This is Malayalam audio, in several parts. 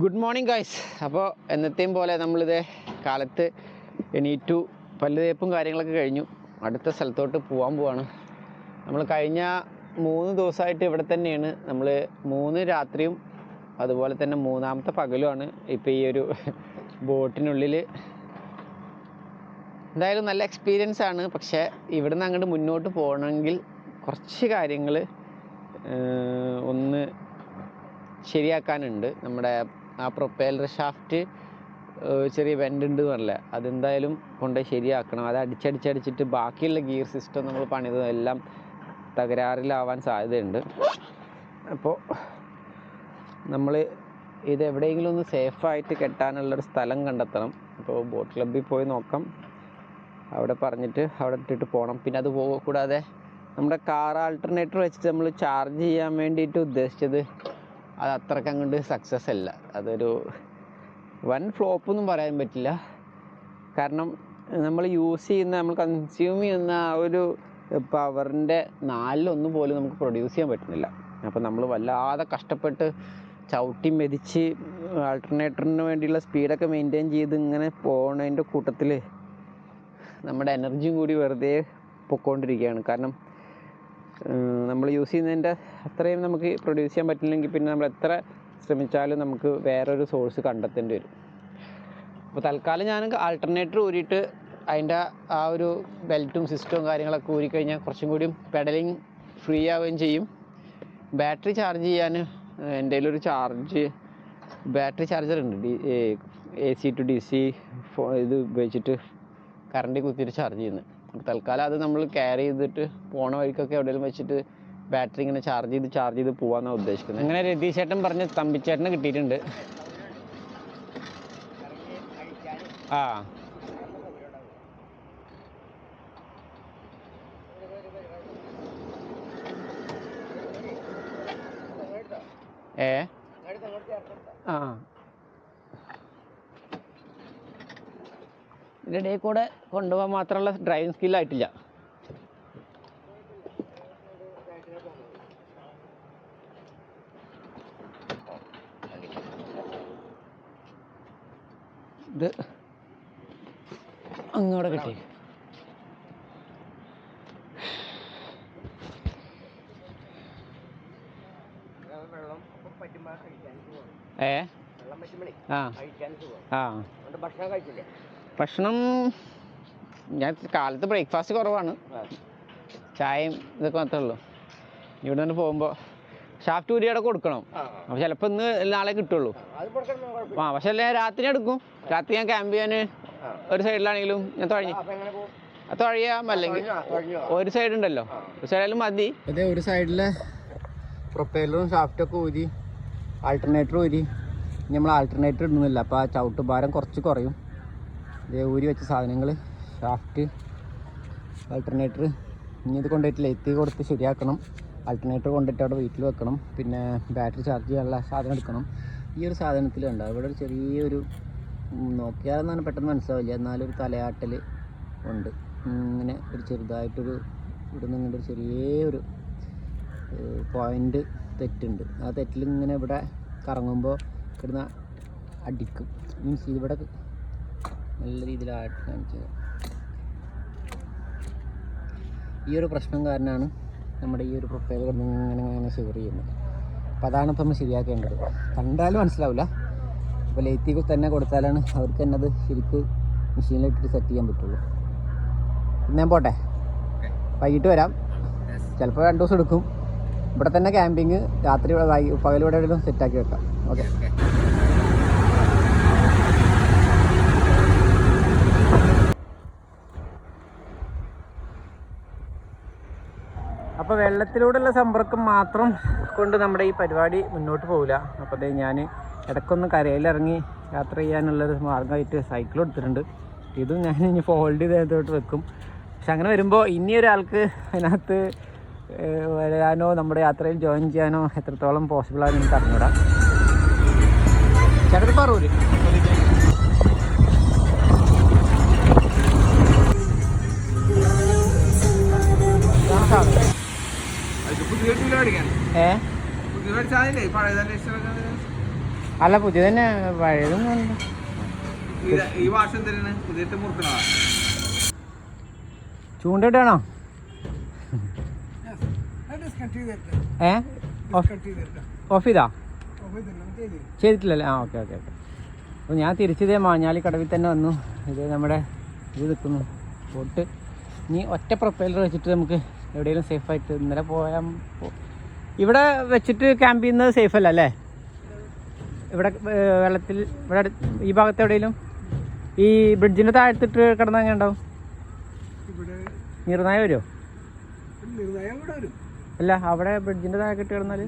ഗുഡ് മോർണിംഗ് ഗായ്സ് അപ്പോൾ എന്നത്തെയും പോലെ നമ്മളിത് കാലത്ത് എണീറ്റു പല്ല് തേപ്പും കാര്യങ്ങളൊക്കെ കഴിഞ്ഞു. അടുത്ത സ്ഥലത്തോട്ട് പോകാൻ പോവാണ്. നമ്മൾ കഴിഞ്ഞ മൂന്ന് ദിവസമായിട്ട് ഇവിടെ തന്നെയാണ്. നമ്മൾ മൂന്ന് രാത്രിയും അതുപോലെ തന്നെ മൂന്നാമത്തെ പകലുമാണ് ഇപ്പോൾ ഈ ഒരു ബോട്ടിനുള്ളിൽ എന്തായാലും നല്ല എക്സ്പീരിയൻസ് ആണ്. പക്ഷേ ഇവിടെ നിന്ന് അങ്ങോട്ട് മുന്നോട്ട് പോകണമെങ്കിൽ കുറച്ച് കാര്യങ്ങൾ ഒന്ന് ശരിയാക്കാനുണ്ട്. നമ്മുടെ ആ പ്രൊപ്പേലർ ഷാഫ്റ്റ് ചെറിയ വെന്റ് ഉണ്ട് പറഞ്ഞില്ല? അതെന്തായാലും കൊണ്ടുപോയി ശരിയാക്കണം. അത് അടിച്ചടിച്ചടിച്ചിട്ട് ബാക്കിയുള്ള ഗിയർ സിസ്റ്റം നമ്മൾ പണിതെല്ലാം തകരാറിലാവാൻ സാധ്യതയുണ്ട്. അപ്പോൾ നമ്മൾ ഇത് എവിടെയെങ്കിലും ഒന്ന് സേഫായിട്ട് കെട്ടാനുള്ളൊരു സ്ഥലം കണ്ടെത്തണം. അപ്പോൾ ബോട്ട് ക്ലബ്ബിൽ പോയി നോക്കാം. അവിടെ പറഞ്ഞിട്ട് അവിടെ ഇട്ടിട്ട് പോകണം പിന്നെ അത് പോകൂടാതെ നമ്മുടെ കാർ ആൾട്ടർനേറ്റർ വെച്ചിട്ട് നമ്മൾ ചാർജ് ചെയ്യാൻ വേണ്ടിയിട്ട് ഉദ്ദേശിച്ചത് അത് അത്രയ്ക്ക് അങ്ങോട്ട് സക്സസ് അല്ല. അതൊരു വൻ ഫ്ലോപ്പ് ഒന്നും പറയാൻ പറ്റില്ല. കാരണം നമ്മൾ യൂസ് ചെയ്യുന്ന നമ്മൾ കൺസ്യൂം ചെയ്യുന്ന ആ ഒരു പവറിന്റെ നാലിലൊന്ന് പോലും നമുക്ക് പ്രൊഡ്യൂസ് ചെയ്യാൻ പറ്റുന്നില്ല. അപ്പോൾ നമ്മൾ വല്ലാതെ കഷ്ടപ്പെട്ട് ചവിട്ടി മെതിച്ച് ആൾട്ടർനേറ്ററിന് വേണ്ടിയുള്ള സ്പീഡൊക്കെ മെയിന്റെയിൻ ചെയ്ത് ഇങ്ങനെ പോണതിന്റെ കൂട്ടത്തിൽ നമ്മുടെ എനർജിയും കൂടി വെറുതെ പൊക്കോണ്ടിരിക്കുകയാണ്. കാരണം നമ്മൾ യൂസ് ചെയ്യുന്നതിന്റെ അത്രയും നമുക്ക് പ്രൊഡ്യൂസ് ചെയ്യാൻ പറ്റില്ലെങ്കിൽ പിന്നെ നമ്മൾ എത്ര ശ്രമിച്ചാലും നമുക്ക് വേറൊരു സോഴ്സ് കണ്ടെത്തേണ്ടി വരും. അപ്പോൾ തൽക്കാലം ഞാൻ ആൾട്ടർനേറ്റർ ഊരിയിട്ട് അതിന്റെ ആ ഒരു ബെൽറ്റും സിസ്റ്റവും കാര്യങ്ങളൊക്കെ ഊരിക്കഴിഞ്ഞാൽ കുറച്ചും കൂടിയും പെഡലിങ് ഫ്രീ ആവുകയും ചെയ്യും. ബാറ്ററി ചാർജ് ചെയ്യാൻ എന്റെ ഒരു ചാർജ് ബാറ്ററി ചാർജർ ഉണ്ട്. D A C to D C ഇത് ഉപയോഗിച്ചിട്ട് കറണ്ടിൽ കുത്തിയിട്ട് ചാർജ് ചെയ്യുന്നത്. തൽക്കാലം അത് നമ്മൾ ക്യാരി ചെയ്തിട്ട് പോണ വഴിക്കൊക്കെ എവിടെയെങ്കിലും വെച്ചിട്ട് ബാറ്ററി ഇങ്ങനെ ചാർജ് ചെയ്ത് ചാർജ് ചെയ്ത് പോകാമെന്നാണ് ഉദ്ദേശിക്കുന്നത് അങ്ങനെ രതീഷ് ചേട്ടൻ പറഞ്ഞ് തമ്പിച്ചേട്ടന് കിട്ടിയിട്ടുണ്ട്. ആ. ഏ? ആ. ഇതിന്റെ ഇടയിൽ കൂടെ കൊണ്ടുപോകാൻ മാത്രമുള്ള ഡ്രൈവിംഗ് സ്കില്ലായിട്ടില്ല ഇത് അങ്ങോട്ട് കിട്ടി. ഏ? ആ. ആ. ഭക്ഷണം ഞാൻ കാലത്ത് ബ്രേക്ക്ഫാസ്റ്റ് കുറവാണ്. ചായയും ഇതൊക്കെ മാത്രമേ ഉള്ളൂ. ഇവിടെ നിന്ന് പോകുമ്പോൾ ഷാഫ്റ്റ് ഊരിയുടെ കൊടുക്കണം. അപ്പോൾ ചിലപ്പോൾ ഇന്ന് നാളെ കിട്ടുള്ളൂ. ആ പക്ഷെ അല്ലേ രാത്രി എടുക്കും. രാത്രി ഞാൻ ക്യാമ്പ് ചെയ്യാൻ ഒരു സൈഡിലാണെങ്കിലും ഞാൻ തുഴഞ്ഞു അപ്പം എങ്ങനെ പോകും? അത് തുഴയാം അല്ലെങ്കിൽ ഒരു സൈഡ് ഉണ്ടല്ലോ. ഒരു സൈഡിലും മതി. അതെ ഒരു സൈഡിലെ പ്രൊപ്പൈലറും ഷാഫ്റ്റൊക്കെ ഊരി ആൾട്ടർനേറ്റർ ഊരി. നമ്മൾ ആൾട്ടർനേറ്റർ ഇടുന്നില്ല. അപ്പോൾ ആ ചവിട്ട് ഭാരം കുറച്ച് കുറയും. ഇതേ ഊരി വെച്ച സാധനങ്ങൾ ഷാഫ്റ്റ് ആൾട്ടർനേറ്റർ ഇനി ഇത് കൊണ്ടുപോയിട്ട് ലൈറ്റ് കൊടുത്ത് ശരിയാക്കണം. ആൾട്ടർനേറ്റർ കൊണ്ടിട്ട് അവിടെ വീട്ടിൽ വെക്കണം. പിന്നെ ബാറ്ററി ചാർജ് ചെയ്യാനുള്ള സാധനം എടുക്കണം. ഈ ഒരു സാധനത്തിൽ ഉണ്ട് ഇവിടെ ഒരു ചെറിയൊരു ഉം, നോക്കിയാലെന്നാണ് പെട്ടെന്ന് മനസ്സിലാവില്ല. എന്നാലും ഒരു തലയാട്ടൽ ഉണ്ട്. ഇങ്ങനെ ഒരു ചെറുതായിട്ടൊരു ഇവിടെ നിന്ന് ഇങ്ങനെ ഒരു ചെറിയൊരു പോയിന്റ് തെറ്റുണ്ട്. ആ തെറ്റിൽ ഇങ്ങനെ ഇവിടെ കറങ്ങുമ്പോൾ കിടന്ന അടിക്കും. മീൻസ് ഇവിടെ നല്ല രീതിയിലായിട്ട് കാണിച്ചത് ഈ ഒരു പ്രശ്നം കാരണമാണ് നമ്മുടെ ഈ ഒരു പ്രൊഫൈൽ കിടന്ന് ഇങ്ങനെ ഇങ്ങനെ ഷെയർ ചെയ്യുന്നത്. അപ്പോൾ അതാണ് ഇപ്പം നമ്മൾ ശരിയാക്കേണ്ടത്. കണ്ടാലും മനസ്സിലാവില്ല അപ്പോൾ ലേത്തി തന്നെ കൊടുത്താലാണ് അവർക്ക് തന്നെ അത് ശരിക്ക് മെഷീനിലിട്ടിട്ട് സെറ്റ് ചെയ്യാൻ പറ്റുള്ളൂ. ഞാൻ പോട്ടെ? വൈകിട്ട് വരാം. ചിലപ്പോൾ രണ്ട് ദിവസം എടുക്കും. ഇവിടെ തന്നെ ക്യാമ്പിങ് രാത്രി ഇവിടെ പകലിവിടെ എവിടെയെങ്കിലും സെറ്റാക്കി വെക്കാം. ഓക്കെ അപ്പോൾ വെള്ളത്തിലൂടെയുള്ള സമ്പർക്കം മാത്രം കൊണ്ട് നമ്മുടെ ഈ പരിപാടി മുന്നോട്ട് പോകില്ല അപ്പോൾ അതേ ഞാൻ ഇടയ്ക്കൊന്ന് കരയിലിറങ്ങി യാത്ര ചെയ്യാനുള്ളൊരു മാർഗമായിട്ട് സൈക്കിൾ എടുത്തിട്ടുണ്ട് ഇതും ഞാൻ ഇനി ഫോൾഡ് ചെയ്തോട്ട് വെക്കും. പക്ഷെ അങ്ങനെ വരുമ്പോൾ ഇനി ഒരാൾക്ക് അതിനകത്ത് വരാനോ നമ്മുടെ യാത്രയിൽ ജോയിൻ ചെയ്യാനോ എത്രത്തോളം പോസിബിളാണെന്ന് എനിക്ക് അറിഞ്ഞൂടാം. ചേട്ടൻ പറൂര് ഏ? അല്ല പുതിയ തന്നെ പഴയതും അല്ല. ഈ വാഷ് എന്തിനാണ്? പുതിയ മുറുക്കണോ ചൂണ്ടിട്ടാണോ ഏ? ഓഫ് ചെയ്താ? ചെയ്തിട്ടില്ലല്ലേ? ആ ഓക്കെ ഓക്കെ ഓക്കെ. അപ്പോൾ ഞാൻ തിരിച്ചതേ മാഞ്ഞാലി കടവിൽ തന്നെ വന്നു. ഇത് നമ്മുടെ ഇത് നിൽക്കുന്നു. ബോട്ട്. ഇനി ഒറ്റ പ്രൊപ്പൈലർ വെച്ചിട്ട് നമുക്ക് എവിടെയെങ്കിലും സേഫായിട്ട് ഇന്നലെ പോയാൽ ഇവിടെ വെച്ചിട്ട് ക്യാമ്പ് ചെയ്യുന്നത് സേഫ് അല്ല അല്ലേ? ഇവിടെ വെള്ളത്തിൽ ഇവിടെ ഈ ഭാഗത്ത് എവിടെയെങ്കിലും? ഈ ബ്രിഡ്ജിന്റെ താഴ്ത്തിട്ട് കിടന്ന എങ്ങനെ ഉണ്ടാവും വരുമോ നിർണയം ഇവിടെ വരും. അല്ല അവിടെ ബ്രിഡ്ജിന്റെ താഴെ കെട്ടി കിടന്നാൽ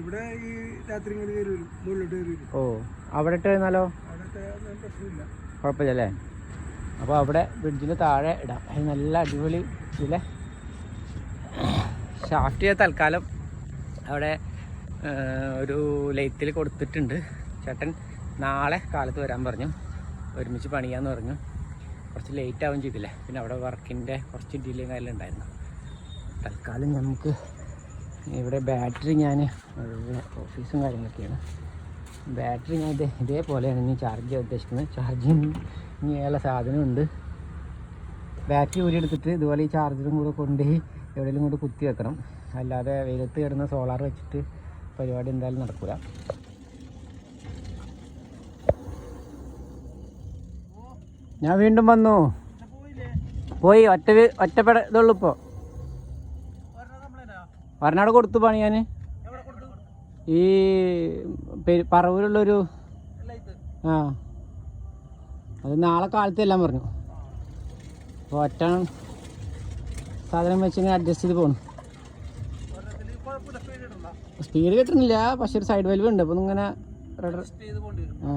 ഇവിടെ ഈ രാത്രി ഓ അവിടെ ഇട്ട് കഴിഞ്ഞാലോ കുഴപ്പമില്ല അല്ലേ? അപ്പോൾ അവിടെ ബ്രിഡ്ജിന് താഴെ ഇടാം. നല്ല അടിപൊളി ഇതിലെ ഷാഫ്റ്റ് തൽക്കാലം അവിടെ ഒരു ലൈറ്റിൽ കൊടുത്തിട്ടുണ്ട്. ചേട്ടൻ നാളെ കാലത്ത് വരാൻ പറഞ്ഞു. ഒരുമിച്ച് പണിയാന്ന് പറഞ്ഞു. കുറച്ച് ലേറ്റ് ആവുകയും ചെയ്തില്ലേ? പിന്നെ അവിടെ വർക്കിന്റെ കുറച്ച് ഡിലേ കാര്യം ഉണ്ടായിരുന്നു. തൽക്കാലം നമുക്ക് ഇവിടെ ബാറ്ററി ഞാൻ ഓഫീസും കാര്യങ്ങളൊക്കെയാണ്. ബാറ്ററി ഞാൻ ഇതേ ഇതേപോലെയാണ് ഇനി ചാർജ് ചെയ്യാൻ ഉദ്ദേശിക്കുന്നത്. ചാർജിങ് ചെയ്യാനുള്ള സാധനമുണ്ട്. ബാറ്ററി ഊരി എടുത്തിട്ട് ഇതുപോലെ ഈ ചാർജറും കൂടെ കൊണ്ടുപോയി എവിടെയെങ്കിലും കൊണ്ട് കുത്തി വെക്കണം. അല്ലാതെ വെയിലത്ത് കിടന്ന സോളാർ വെച്ചിട്ട് പരിപാടി എന്തായാലും നടക്കില്ല ഞാൻ വീണ്ടും വന്നു. പോയി ഒറ്റ ഒറ്റപ്പെട ഇതുള്ളൂ ഇപ്പോൾ വരനാട് കൊടുത്തു പണി ഞാൻ ഈ പറവൂരുള്ളൊരു ആ. അത് നാളെ കാലത്തെല്ലാം പറഞ്ഞു. അപ്പോൾ ഒറ്റ സാധനം വെച്ച് ഇങ്ങനെ അഡ്ജസ്റ്റ് ചെയ്ത് പോകണം സ്പീഡ് കിട്ടുന്നില്ല പക്ഷെ ഒരു സൈഡ് വാൽവ് ഉണ്ട്. അപ്പോൾ ഇങ്ങനെ ആ.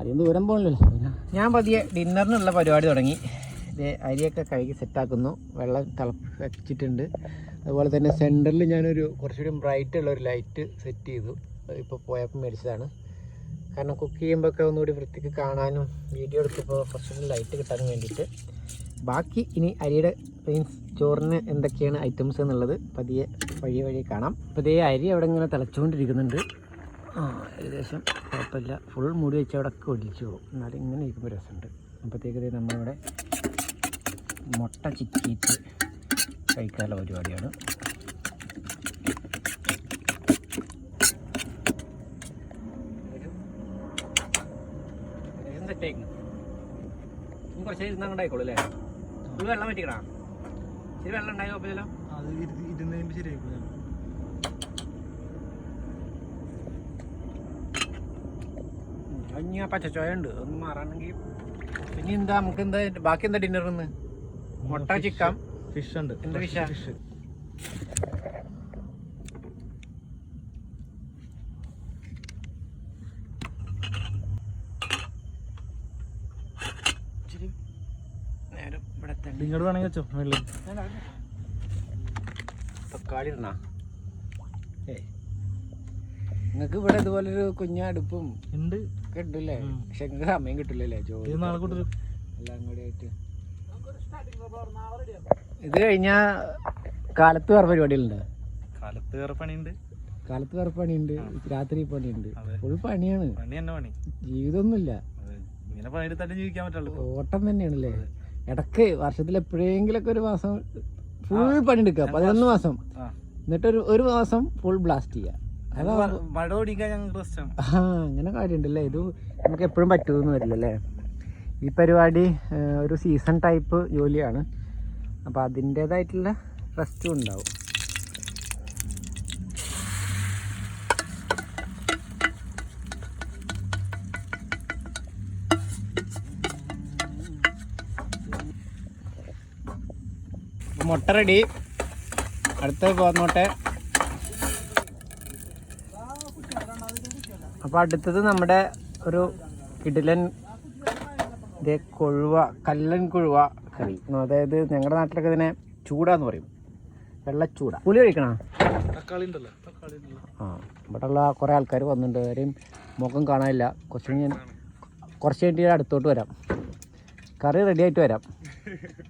അധികം ദൂരം പോകണില്ലല്ലോ ഞാൻ പതിയെ ഡിന്നറിനുള്ള പരിപാടി തുടങ്ങി. ഇത് അരിയൊക്കെ കഴുകി സെറ്റാക്കുന്നു വെള്ളം തിളപ്പിച്ചിട്ടുണ്ട് അതുപോലെ തന്നെ സെന്ററിൽ ഞാനൊരു കുറച്ചുകൂടി ബ്രൈറ്റ് ഉള്ള ഒരു ലൈറ്റ് സെറ്റ് ചെയ്തു. ഇപ്പോൾ പോയപ്പം മേടിച്ചതാണ്. കാരണം കുക്ക് ചെയ്യുമ്പോഴൊക്കെ ഒന്നുകൂടി വൃത്തിക്ക് കാണാനും വീഡിയോ എടുക്കുമ്പോൾ കുറച്ചുകൂടി ലൈറ്റ് കിട്ടാനും വേണ്ടിയിട്ട്. ബാക്കി ഇനി അരിയുടെ മീൻസ് ചോറിന് എന്തൊക്കെയാണ് ഐറ്റംസ് എന്നുള്ളത് പതിയെ വഴി വഴി കാണാം. അപ്പോൾ ഇതേ അരി അവിടെ ഇങ്ങനെ തിളച്ചുകൊണ്ടിരിക്കുന്നുണ്ട്. ആ ഏകദേശം കുഴപ്പമില്ല. ഫുൾ മൂടി വെച്ച് അവിടെ ഒക്കെ ഒലിച്ചു പോകും എന്നാലും ഇങ്ങനെ ഇരിക്കുമ്പോൾ രസമുണ്ട്. അപ്പോഴത്തേക്ക് നമ്മളിവിടെ മുട്ട ചിക്കിയിട്ട് കഴിക്കാനുള്ള പരിപാടിയാണ്. കുറച്ച് ഇരുന്ന് അങ്ങോട്ടായിക്കോളൂ അല്ലേ? ഇത് വെള്ളം പറ്റിക്കണ ശരി വെള്ളം ഉണ്ടായി കുഴപ്പമില്ലല്ലോ അത് ഇരുന്ന് ശരിയായി ഇനി ആ പച്ചച്ചോയ ഉണ്ട്. ഒന്ന് മാറാണെങ്കിൽ പിന്നെ എന്താ നമുക്ക് എന്താ ബാക്കി എന്താ ഡിന്നർ ഇന്ന്? മുട്ട ചിക്കൻ ഫിഷ് ഉണ്ട്. എന്താ ഫിഷാ? ഫിഷ് ഇച്ചിരി നേരം ഇവിടെ തന്നെ ഇങ്ങോട്ട് വേണമെങ്കിൽ വെച്ചോ വെള്ളി. തക്കാളി ഇടണ? നിങ്ങക്ക് ഇവിടെ ഇതുപോലെ ഒരു കുഞ്ഞടുപ്പും ഉണ്ട് കിട്ടില്ലേ. പക്ഷെ നിങ്ങൾക്ക് സമയം കിട്ടില്ലല്ലേ ജോലി നാളെ എല്ലാം കൂടി ആയിട്ട്. ഇത് കഴിഞ്ഞാ കാലത്ത് വേറെ പരിപാടികളുണ്ട്. കാലത്ത് വേറെ പണിയുണ്ട്. കാലത്ത് വേറെ പണിയുണ്ട്. രാത്രി പണിയുണ്ട്. ഒരു പണിയാണ്. പണി തന്നെ പണി. ജീവിതമൊന്നുമില്ല. ഇങ്ങനെ പണിയെടുത്താലേ ജീവിക്കാൻ പറ്റുള്ളൂ. ഓട്ടം തന്നെയാണല്ലേ? ഇടയ്ക്ക് വർഷത്തിൽ എപ്പോഴെങ്കിലൊക്കെ ഒരു മാസം ഫുൾ പണിയെടുക്കുക പതിനൊന്ന് മാസം. എന്നിട്ട് ഒരു ഒരു മാസം ഫുൾ ബ്ലാസ്റ്റ് ചെയ്യുക. മഴ ഓടിക്കാൻ ഞങ്ങൾക്ക് ആ അങ്ങനെ കാര്യമുണ്ടല്ലേ? ഇത് നമുക്ക് എപ്പോഴും പറ്റുമെന്ന് വരില്ലല്ലേ ഈ പരിപാടി ഒരു സീസൺ ടൈപ്പ് ജോലിയാണ്. അപ്പോൾ അതിന്റേതായിട്ടുള്ള റെസ്റ്റും ഉണ്ടാവും. മുട്ട റെഡി അടുത്ത പോന്നോട്ടെ അപ്പോൾ അടുത്തത് നമ്മുടെ ഒരു കിടിലൻ ഇതേ കൊഴുവ കല്ലൻ കൊഴുവ കറി. അതായത് ഞങ്ങളുടെ നാട്ടിലൊക്കെ ഇതിനെ ചൂടാന്ന് പറയും. വെള്ളച്ചൂട. പുളി കഴിക്കണോ ആ ഇവിടെയുള്ള കുറേ ആൾക്കാർ വന്നിട്ടുണ്ട് അവരെയും മുഖം കാണാനില്ല. കുറച്ച് ഞാൻ കുറച്ച് കഴിഞ്ഞിട്ട് അടുത്തോട്ട് വരാം. കറി റെഡി ആയിട്ട് വരാം.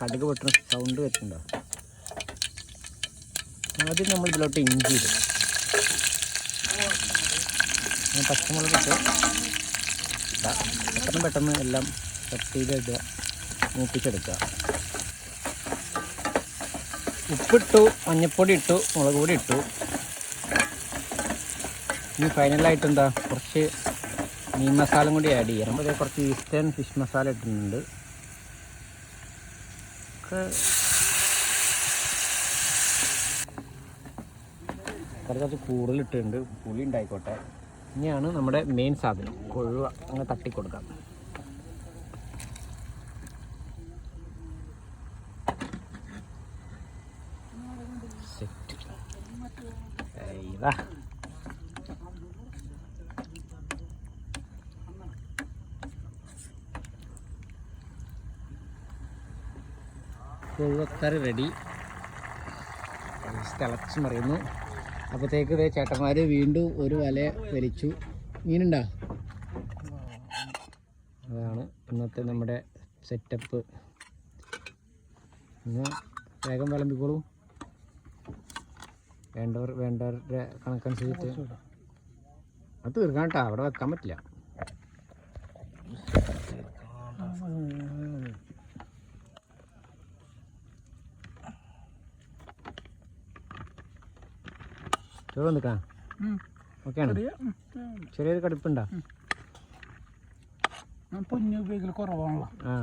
കടുക് പൊട്ടുന്ന സൗണ്ട് വരുന്നുണ്ടോ? ആദ്യം നമ്മൾ ഇതിലോട്ട് ഇഞ്ചി ഇടും. പച്ചമുളക് ഇട്ട് പെട്ടെന്ന് പെട്ടെന്ന് എല്ലാം കട്ട് ചെയ്ത് ഇടുക മൂപ്പിച്ചെടുക്കുക. ഉപ്പിട്ടു മഞ്ഞൾപ്പൊടി ഇട്ടു മുളക് പൊടി ഇട്ടു. ഇനി ഫൈനലായിട്ട് എന്താ കുറച്ച് മീൻ മസാലയും കൂടി ആഡ് ചെയ്യണം അപ്പോൾ കുറച്ച് ഈസ്റ്റേൺ ഫിഷ് മസാല ഇട്ടിട്ടുണ്ട്. കറി കുറച്ച് കൂടുതലിട്ടുണ്ട് പുളി ഉണ്ടായിക്കോട്ടെ. ഇനിയാണ് നമ്മുടെ മെയിൻ സാധനം. കൊഴുവ അങ്ങനെ തട്ടിക്കൊടുക്കാം. സെറ്റ് ഇതാ കൊഴുവക്കറി റെഡി തിളച്ച് മറിയുന്നു. അപ്പോഴത്തേക്ക് ഇതേ ചേട്ടന്മാർ വീണ്ടും ഒരു വല വലിച്ചു. മീനുണ്ടോ? അതാണ് ഇന്നത്തെ നമ്മുടെ സെറ്റപ്പ് ഇന്ന് വേഗം വിളമ്പിക്കോളൂ. വേണ്ടവർ വേണ്ടവരുടെ കണക്കനുസരിച്ചിട്ട്. അത് തീർക്കാൻ കേട്ടോ അവിടെ വെക്കാൻ പറ്റില്ല. ചോറ് നിൽക്കാം ഓക്കെയാണ് ചെറിയൊരു കടുപ്പുണ്ടോ. പൊന്നു ഉപയോഗിക്കൽ കുറവാണല്ലോ. ആ.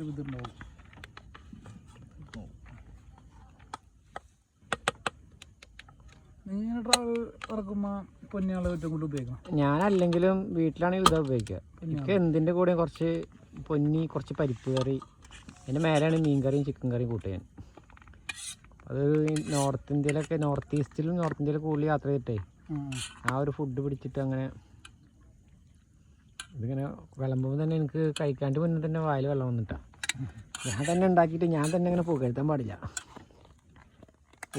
ഇതുണ്ടാവും ഞാനല്ലെങ്കിലും വീട്ടിലാണെങ്കിൽ ഇതാ ഉപയോഗിക്കുക. എനിക്ക് എന്തിന്റെ കൂടെ കുറച്ച് പൊന്നി കുറച്ച് പരിപ്പ് കറി അതിന്റെ മേലെയാണ് മീൻ കറിയും ചിക്കൻ കറിയും കൂട്ടുക അത് നോർത്ത് ഇന്ത്യയിലൊക്കെ നോർത്ത് ഈസ്റ്റിലും നോർത്ത് ഇന്ത്യയിലും കൂടുതൽ യാത്ര ചെയ്തിട്ടേ. ആ ഒരു ഫുഡ് പിടിച്ചിട്ട് അങ്ങനെ ഇതിങ്ങനെ വിളമ്പുമ്പോൾ തന്നെ എനിക്ക് കഴിക്കാണ്ട് മുന്നേ തന്നെ വായിൽ വെള്ളം വന്നിട്ടാ. ഞാൻ തന്നെ ഉണ്ടാക്കിയിട്ട് ഞാൻ തന്നെ അങ്ങനെ പുകഴ്ത്താൻ പാടില്ല.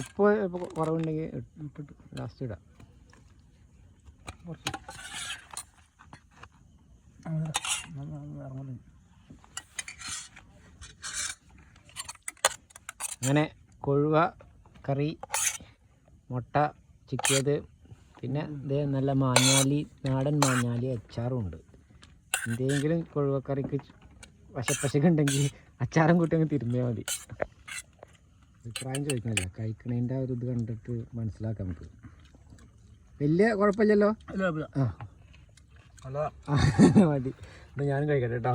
ഉപ്പ് ഇപ്പോൾ കുറവുണ്ടെങ്കിൽ ഇട്ടിട്ട് ലാസ്റ്റ് ഇടാം. അങ്ങനെ കൊഴുവ കറി മുട്ട ചിക്കിയത് പിന്നെ ഇതേ നല്ല മാഞ്ഞാലി നാടൻ മാഞ്ഞാലി അച്ചാറും ഉണ്ട് എന്തെങ്കിലും കൊഴുവക്കറിക്ക് വശപ്പശക്കുണ്ടെങ്കിൽ അച്ചാറും കൂട്ടി അങ്ങ് തിരുമ്പിയാൽ മതി. അഭിപ്രായം ചോദിക്കണല്ല. കഴിക്കണതിന്റെ ഒരു ഇത് കണ്ടിട്ട് മനസ്സിലാക്കാം നമുക്ക്. വലിയ കുഴപ്പമില്ലല്ലോ? ആ. മതി. എന്നാൽ ഞാനും കഴിക്കട്ടെ കേട്ടോ.